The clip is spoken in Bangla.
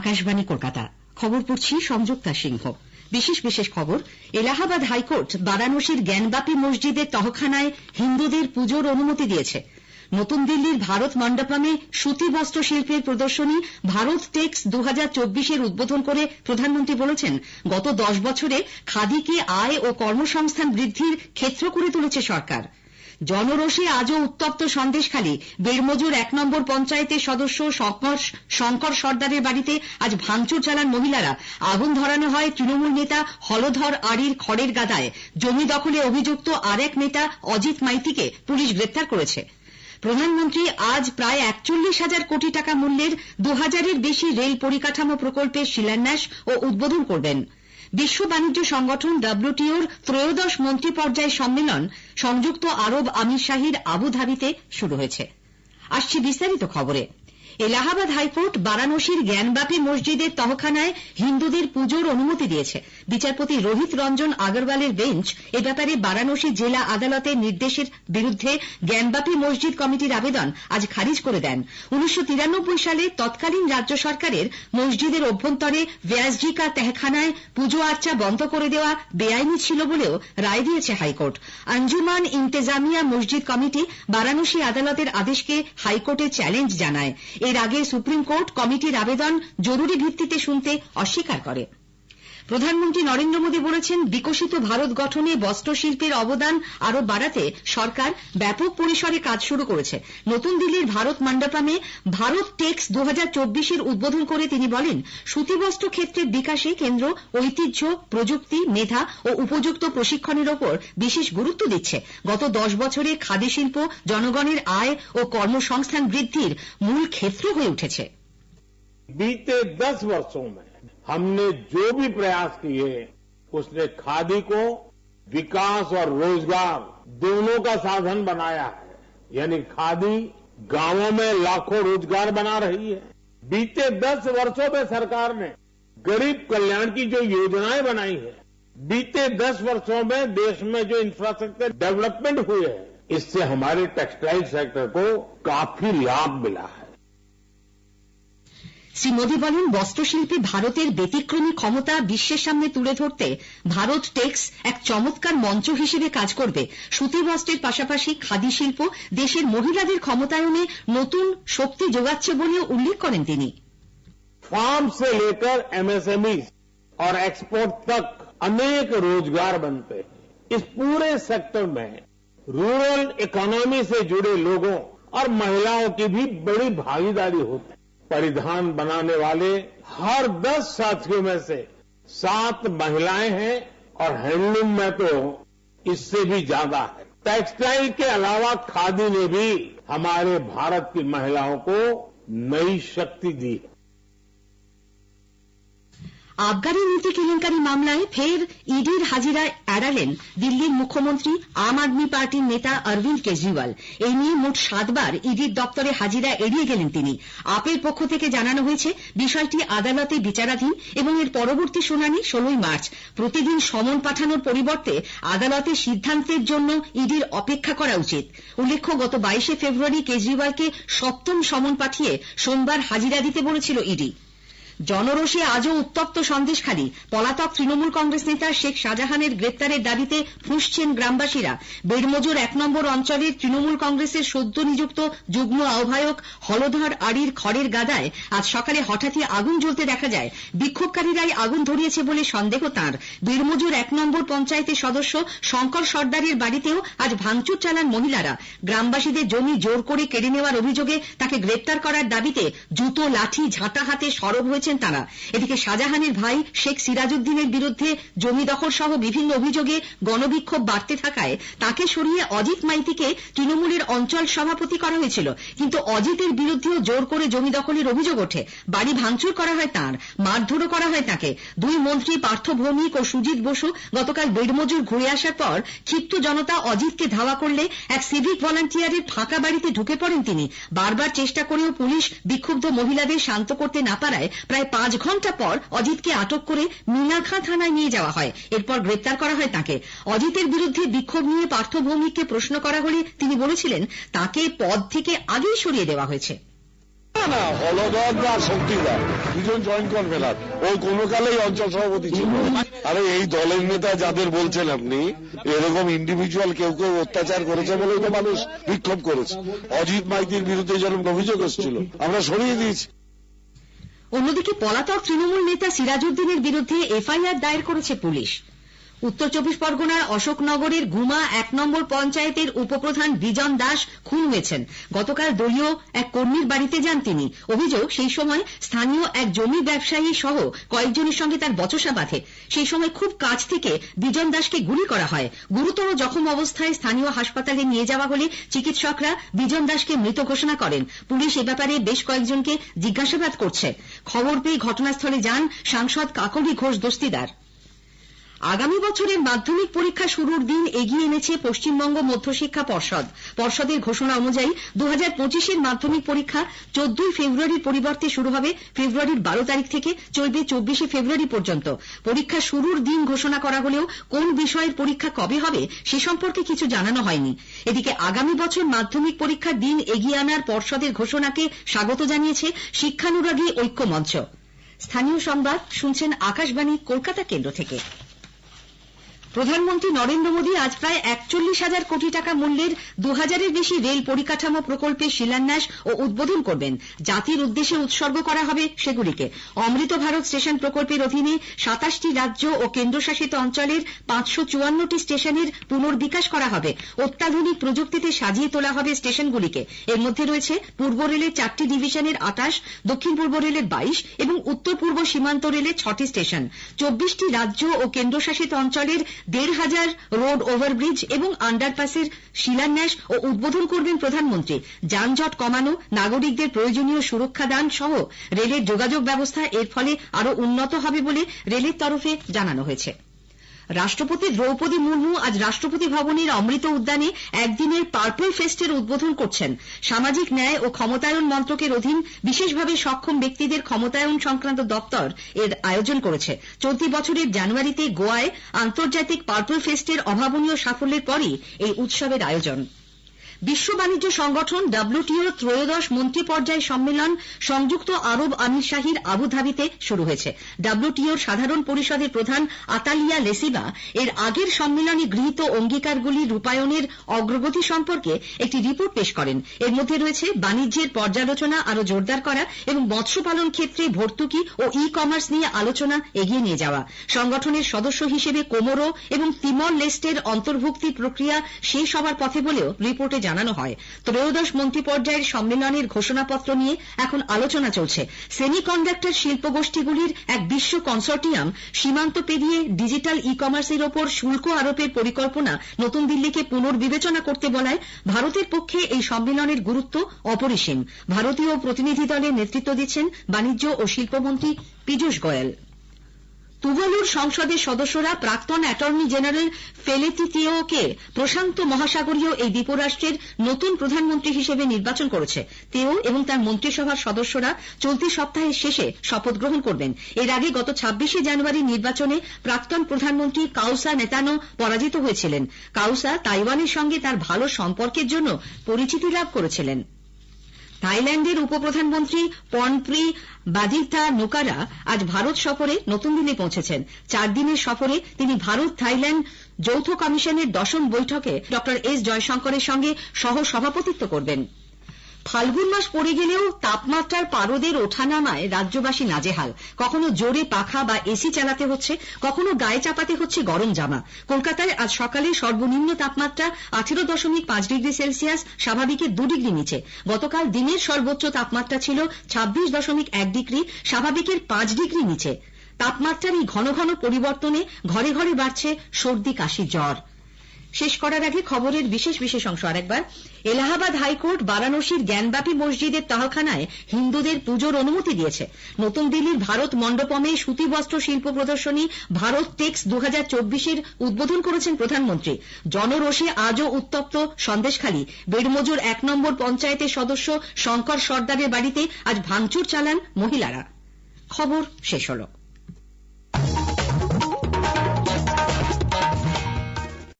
আকাশবাণী কলকাতা। খবর পড়ছি সংযুক্তা সিংহ। বিশেষ বিশেষ খবর, এলাহাবাদ হাইকোর্ট বারাণসীর জ্ঞানবাপী মসজিদের তহখানায় হিন্দুদের পুজোর অনুমতি দিয়েছে। নতুন দিল্লির ভারত মণ্ডপমে সুতি বস্ত্র শিল্পের প্রদর্শনী ভারত টেক্স দু এর উদ্বোধন করে প্রধানমন্ত্রী বলেছেন, গত দশ বছরে খাদিকে আয় ও কর্মসংস্থান বৃদ্ধির ক্ষেত্র করে তুলেছে সরকার। জনরোষে আজও উত্তপ্ত সন্দেশখালী। বেড়মজুর এক নম্বর পঞ্চায়েতের সদস্য শঙ্কর সর্দারের বাড়িতে আজ ভাঙচুর চালান মহিলারা। আগুন ধরানো হয় তৃণমূল নেতা হলধর আড়ির খড়ের গাদায়। জমি দখলে অভিযুক্ত আরেক নেতা অজিত মাইতিকে পুলিশ গ্রেপ্তার করেছে। প্রধানমন্ত্রী আজ প্রায় একচল্লিশ হাজার কোটি টাকা মূল্যের দু হাজারের বেশি রেল পরিকাঠামো প্রকল্পের শিলান্যাস ও উদ্বোধন করবেন। বিশ্ব বাণিজ্য সংগঠন ডব্লিউটিওর ত্রয়োদশ মন্ত্রী পর্যায়ের সম্মেলন সংযুক্ত আরব আমির শাহীর আবুধাবিতে শুরু হয়েছে। এলাহাবাদ হাইকোর্ট বারাণসীর জ্ঞানবাপী মসজিদের তহখানায় হিন্দুদের পুজোর অনুমতি দিয়েছে। বিচারপতি রোহিত রঞ্জন আগরওয়ালের বেঞ্চ এ ব্যাপারে বারাণসী জেলা আদালতের নির্দেশের বিরুদ্ধে জ্ঞানবাপী মসজিদ কমিটির আবেদন আজ খারিজ করে দেন। উনিশশো তিরানব্বই সালে তৎকালীন রাজ্য সরকারের মসজিদের অভ্যন্তরে ব্যাসজি কা তহখানায় পুজো আর্চা বন্ধ করে দেওয়া বেআইনি ছিল বলেও রায় দিয়েছে হাইকোর্ট। আঞ্জুমান ইন্তেজামিয়া মসজিদ কমিটি বারাণসী আদালতের আদেশকে হাইকোর্টে চ্যালেঞ্জ জানায়। এর আগে সুপ্রিম কোর্ট কমিটির আবেদন জরুরি ভিত্তিতে শুনতে অস্বীকার করে। প্রধানমন্ত্রী নরেন্দ্র মোদী বলেছেন, বিকশিত ভারত গঠনে বস্ত্রশিল্পের অবদান আরও বাড়াতে সরকার ব্যাপক পরিসরে কাজ শুরু করেছে। নতুন দিল্লির ভারত মান্ডাপামে ভারত টেক্স দু হাজার উদ্বোধন করে তিনি বলেন, সুতিবস্ত্র ক্ষেত্রের বিকাশে কেন্দ্র ঐতিহ্য, প্রযুক্তি, মেধা ও উপযুক্ত প্রশিক্ষণের ওপর বিশেষ গুরুত্ব দিচ্ছে। গত দশ বছরে খাদি শিল্প, জনগণের আয় ও কর্মসংস্থান বৃদ্ধির মূল ক্ষেত্র হয়ে উঠেছে। বিতে দশ বর্ষে हमने जो भी प्रयास किए, उसने खादी को विकास और रोज़गार दोनों का साधन बनाया है। यानी खादी गाँवों में लाखों रोज़गार बना रही है। बीते दस वर्षों में सरकार ने गरीब कल्याण की जो योजनाएँ बनाई है, बीते दस वर्षों में देश में जो इंफ्रास्ट्रक्चर डेवलपमेंट हुए है, इससे हमारे टेक्सटाइल सेक्टर को काफ़ी लाभ मिला है। শ্রী মোদী বলেন বস্ত্রশিল্পে ভারতের ব্যতিক্রমী ক্ষমতা বিশ্বের সামনে তুলে ধরতে ভারত টেক্স এক চমৎকার মঞ্চ হিসেবে কাজ করবে সুতি বস্ত্রের পাশাপাশি খাদি শিল্প দেশের মহিলাদের ক্ষমতায়নে নতুন শক্তি যোগাচ্ছে বলেও উল্লেখ করেন তিনি फार्म से लेकर एमएसएमई और एक्सपोर्ट तक अनेक रोजगार बनते हैं इस पूरे सेक्टर में रूरल इकोनॉमी से जुड़े लोगों और महिलाओं की भी बड़ी भागीदारी होती है परिधान बनाने वाले हर दस साथियों में से सात महिलाएँ हैं और हैंडलूम में तो इससे भी ज़्यादा है। टेक्सटाइल के अलावा खादी ने भी हमारे भारत की महिलाओं को नई शक्ति दी है। আবগারি নীতি কেলেঙ্কারি মামলায় ফের ইডির হাজিরায় এড়ালেন দিল্লির মুখ্যমন্ত্রী আম আদমি পার্টির নেতা অরবিন্দ কেজরিওয়াল। এই নিয়ে মোট সাতবার ইডির দপ্তরে হাজিরা এড়িয়ে গেলেন তিনি। আপের পক্ষ থেকে জানানো হয়েছে, বিষয়টি আদালতে বিচারাধীন এবং এর পরবর্তী শুনানি ষোলই মার্চ। প্রতিদিন সমন পাঠানোর পরিবর্তে আদালতের সিদ্ধান্তের জন্য ইডির অপেক্ষা করা উচিত। উল্লেখ্য, গত বাইশে ফেব্রুয়ারি কেজরিওয়ালকে সপ্তম সমন পাঠিয়ে সোমবার হাজিরা দিতে বলেছিল ইডি। জনরোষে আজও উত্তপ্ত সন্দেশখালী। পলাতক তৃণমূল কংগ্রেস নেতা শেখ শাহজাহানের গ্রেপ্তারের দাবিতে ফুঁসছেন গ্রামবাসীরা। বেড়মজুর এক নম্বর অঞ্চলের তৃণমূল কংগ্রেসের সদ্য নিযুক্ত যুগ্ম আহ্বায়ক হলধর আড়ির খড়ের গাদায় আজ সকালে হঠাৎই আগুন জ্বলতে দেখা যায়। বিক্ষোভকারীরাই আগুন ধরিয়েছে বলে সন্দেহ তাঁর। বীরমজুর এক নম্বর পঞ্চায়েতের সদস্য শঙ্কর সর্দারের বাড়িতেও আজ ভাঙচুর চালান মহিলারা। গ্রামবাসীদের জমি জোর করে কেড়ে নেওয়ার অভিযোগে তাকে গ্রেপ্তার করার দাবিতে জুতো, লাঠি, ঝাঁটা হাতে সরব হয়েছে করেছেন তারা। এদিকে শাহজাহানের ভাই শেখ সিরাজউদ্দিনের বিরুদ্ধে জমি দখল সহ বিভিন্ন অভিযোগে গণবিক্ষোভ বাড়তে থাকায় তাকে সরিয়ে অজিত মাইতিকে তৃণমূলের অঞ্চল সভাপতি করা হয়েছিল। কিন্তু অজিতের বিরুদ্ধেও জোর করে জমি দখলের অভিযোগ ওঠে। বাড়ি ভাঙচুর করা হয় তাঁর, মারধরও করা হয় তাকে। দুই মন্ত্রী পার্থ ভৌমিক ও সুজিত বসু গতকাল বেড়মজুর ঘুরে আসার পর ক্ষিপ্ত জনতা অজিতকে ধাওয়া করলে এক সিভিক ভলান্টিয়ারের ফাঁকা বাড়িতে ঢুকে পড়েন তিনি। বারবার চেষ্টা করেও পুলিশ বিক্ষুব্ধ মহিলাদের শান্ত করতে না পারায় প্রায় পাঁচ ঘণ্টা পর অজিতকে আটক করে মিনাখাঁ থানায় নিয়ে যাওয়া হয়। এরপর গ্রেপ্তার করা হয় তাকে। অজিতের বিরুদ্ধে বিক্ষোভ নিয়ে পার্থ ভৌমিককে প্রশ্ন করা হলে তিনি বলেছিলেন, তাকে পদ থেকে আগেই সরিয়ে দেওয়া হয়েছে। এরকম ইন্ডিভিজুয়াল কেউ কেউ অত্যাচার করেছে। অজিত মাইতির বিরুদ্ধে যেরকম অভিযোগ এসেছিল, আমরা সরিয়ে দিয়েছি। অন্যদিকে পলাতক তৃণমূল নেতা সিরাজউদ্দিনের বিরুদ্ধে এফআইআর দায়ের করেছে পুলিশ। উত্তর চব্বিশ পরগনার অশোকনগরের গুমা এক নম্বর পঞ্চায়েতের উপপ্রধান বিজন দাস খুন হয়েছেন। গতকাল দলীয় এক কর্মীর বাড়িতে যান তিনি। অভিযোগ, সেই সময় স্থানীয় এক জমি ব্যবসায়ী সহ কয়েকজনের সঙ্গে তার বচসা বাঁধে। সেই সময় খুব কাছ থেকে বিজন দাসকে গুলি করা হয়। গুরুতর জখম অবস্থায় স্থানীয় হাসপাতালে নিয়ে যাওয়া হলে চিকিৎসকরা বিজন দাসকে মৃত ঘোষণা করেন। পুলিশ এ ব্যাপারে বেশ কয়েকজনকে জিজ্ঞাসাবাদ করছে। খবর পেয়ে ঘটনাস্থলে যান সাংসদ কাকলি ঘোষ দস্তিদার। আগামী বছরের মাধ্যমিক পরীক্ষা শুরুর দিন এগিয়ে এনেছে পশ্চিমবঙ্গ মধ্যশিক্ষা পর্ষদ। পর্ষদের ঘোষণা অনুযায়ী দু হাজার পঁচিশের মাধ্যমিক পরীক্ষা চোদ্দই ফেব্রুয়ারির পরিবর্তে শুরু হবে ফেব্রুয়ারির বারো তারিখ থেকে চলবে চব্বিশে ফেব্রুয়ারি পর্যন্ত। পরীক্ষা শুরুর দিন ঘোষণা করা হলেও কোন বিষয়ের পরীক্ষা কবে হবে সে সম্পর্কে কিছু জানানো হয়নি। এদিকে আগামী বছর মাধ্যমিক পরীক্ষার দিন এগিয়ে আনার পর্ষদের ঘোষণাকে স্বাগত জানিয়েছে শিক্ষানুরাগী ঐক্যমঞ্চ। স্থানীয় সংবাদ, শুনছেন আকাশবাণী, কলকাতা কেন্দ্র থেকে। প্রধানমন্ত্রী নরেন্দ্র মোদী আজ প্রায় একচল্লিশ হাজার কোটি টাকা মূল্যের দু হাজারের বেশি রেল পরিকাঠামো প্রকল্পের শিলান্যাস ও উদ্বোধন করবেন। জাতির উদ্দেশ্যে উৎসর্গ করা হবে সেগুলিকে। অমৃত ভারত স্টেশন প্রকল্পের অধীনে সাতাশটি রাজ্য ও কেন্দ্রশাসিত অঞ্চলের পাঁচশো চুয়ান্নটি স্টেশনের পুনর্বিকাশ করা হবে। অত্যাধুনিক প্রযুক্তিতে সাজিয়ে তোলা হবে স্টেশনগুলিকে। এর মধ্যে রয়েছে পূর্ব রেলের চারটি ডিভিশনের আটাশ, দক্ষিণ পূর্ব রেলের বাইশ এবং উত্তর পূর্ব সীমান্ত রেলের ছটি স্টেশন। চব্বিশটি রাজ্য ও কেন্দ্রশাসিত অঞ্চলের দেড় হাজার রোড ওভারব্রিজ এবং আন্ডারপাসের শিলান্যাস ও উদ্বোধন করবেন প্রধানমন্ত্রী। যানজট কমানো, নাগরিকদের প্রয়োজনীয় সুরক্ষা দান সহ রেলের যোগাযোগ ব্যবস্থা এর ফলে আরও উন্নত হবে বলে রেলের তরফে জানানো হয়েছে। রাষ্ট্রপতি দ্রৌপদী মুর্মু আজ রাষ্ট্রপতি ভবনের অমৃত উদ্যানে একদিনের পার্পল ফেস্টের উদ্বোধন করছেন। সামাজিক ন্যায় ও ক্ষমতায়ন মন্ত্রকের অধীন বিশেষভাবে সক্ষম ব্যক্তিদের ক্ষমতায়ন সংক্রান্ত দপ্তর এর আয়োজন করেছে। চলতি বছরের জানুয়ারিতে গোয়ায় আন্তর্জাতিক পার্পল ফেস্টের অভাবনীয় সাফল্যের পরই এই উৎসবের আয়োজন। বিশ্ব বাণিজ্য সংগঠন ডব্লিউটিও ত্রয়োদশ মন্ত্রী পর্যায় সম্মেলন সংযুক্ত আরব আমিরশাহীর আবুধাবিতে শুরু হয়েছে। ডব্লিউটিওর সাধারণ পরিষদের প্রধান আতালিয়া লেসিবা এর আগের সম্মেলনে গৃহীত অঙ্গীকারগুলি রূপায়ণের অগ্রগতি সম্পর্কে একটি রিপোর্ট পেশ করেন। এর মধ্যে রয়েছে বাণিজ্যের পর্যালোচনা আরও জোরদার করা এবং মৎস্য পালন ক্ষেত্রে ভর্তুকি ও ই কমার্স নিয়ে আলোচনা এগিয়ে নিয়ে যাওয়া। সংগঠনের সদস্য হিসেবে কোমোরো এবং তিমর লেস্টের অন্তর্ভুক্তির প্রক্রিয়া শেষ হওয়ার পথে বলেও রিপোর্টে হয়। ত্রয়োদশ মন্ত্রী পর্যায়ের সম্মেলনের ঘোষণাপত্র নিয়ে এখন আলোচনা চলছে। সেমি কন্ডাক্টর শিল্প গোষ্ঠীগুলির এক বিশ্ব কনসোর্টিয়াম সীমান্ত পেরিয়ে ডিজিটাল ই কমার্সের ওপর শুল্ক আরোপের পরিকল্পনা নতুন দিল্লিকে পুনর্বিবেচনা করতে বলায় ভারতের পক্ষে এই সম্মেলনের গুরুত্ব অপরিসীম। ভারতীয় প্রতিনিধি দলের নেতৃত্ব দিচ্ছেন বাণিজ্য ও শিল্পমন্ত্রী পীযূষ গোয়েল। তুভালুর সংসদের সদস্যরা প্রাক্তন অ্যাটর্নি জেনারেল ফেলেতি তিওকে প্রশান্ত মহাসাগরীয় এই দ্বীপরাষ্ট্রের নতুন প্রধানমন্ত্রী হিসেবে নির্বাচন করেছে। তেও এবং তার মন্ত্রিসভার সদস্যরা চলতি সপ্তাহের শেষে শপথ গ্রহণ করবেন। এর আগে গত ছাব্বিশে জানুয়ারি নির্বাচনে প্রাক্তন প্রধানমন্ত্রী কাউসা নেতানো পরাজিত হয়েছিলেন। কাউসা তাইওয়ানের সঙ্গে তার ভালো সম্পর্কের জন্য পরিচিতি লাভ করেছিলেন। থাইল্যান্ডের উপপ্রধানমন্ত্রী পনপ্রি বাদিতা নোকারা আজ ভারত সফরে নতুন দিল্লি পৌঁছেছেন। চার দিনের সফরে তিনি ভারত থাইল্যান্ড যৌথ কমিশনের দশম বৈঠকে ড এস জয়শঙ্করের সঙ্গে সহ সভাপতিত্ব করবেন। ফাল্গুন মাস পড়ে গেলেও তাপমাত্রার পারদের ওঠানামায় রাজ্যবাসী নাজেহাল। কখনো জোরে পাখা বা এসি চালাতে হচ্ছে, কখনো গায়ে চাপাতে হচ্ছে গরম জামা। কলকাতায় আজ সকালে সর্বনিম্ন তাপমাত্রা আঠেরো দশমিক পাঁচ ডিগ্রি সেলসিয়াস স্বাভাবিকের দু ডিগ্রি নিচে। গতকাল দিনের সর্বোচ্চ তাপমাত্রা ছিল ছাব্বিশ দশমিক এক ডিগ্রি, স্বাভাবিকের পাঁচ ডিগ্রি নিচে। তাপমাত্রার এই ঘন ঘন পরিবর্তনে ঘরে ঘরে বাড়ছে সর্দি কাশি জ্বর। শেষ করার আগে খবরের বিশেষ বিশেষ অংশ আরেকবার। এলাহাবাদ হাইকোর্ট বারাণসীর জ্ঞানব্যাপী মসজিদের তহখানায় হিন্দুদের পুজোর অনুমতি দিয়েছে। নতুন দিল্লির ভারত মণ্ডপমে সুতি বস্ত্র শিল্প প্রদর্শনী ভারত টেক্স দু হাজার উদ্বোধন করেছেন প্রধানমন্ত্রী। জনরোষে আজও উত্তপ্ত সন্দেশখালী। বেড়মজুর এক নম্বর পঞ্চায়েতের সদস্য শঙ্কর সর্দারের বাড়িতে আজ ভাঙচুর চালান মহিলারা।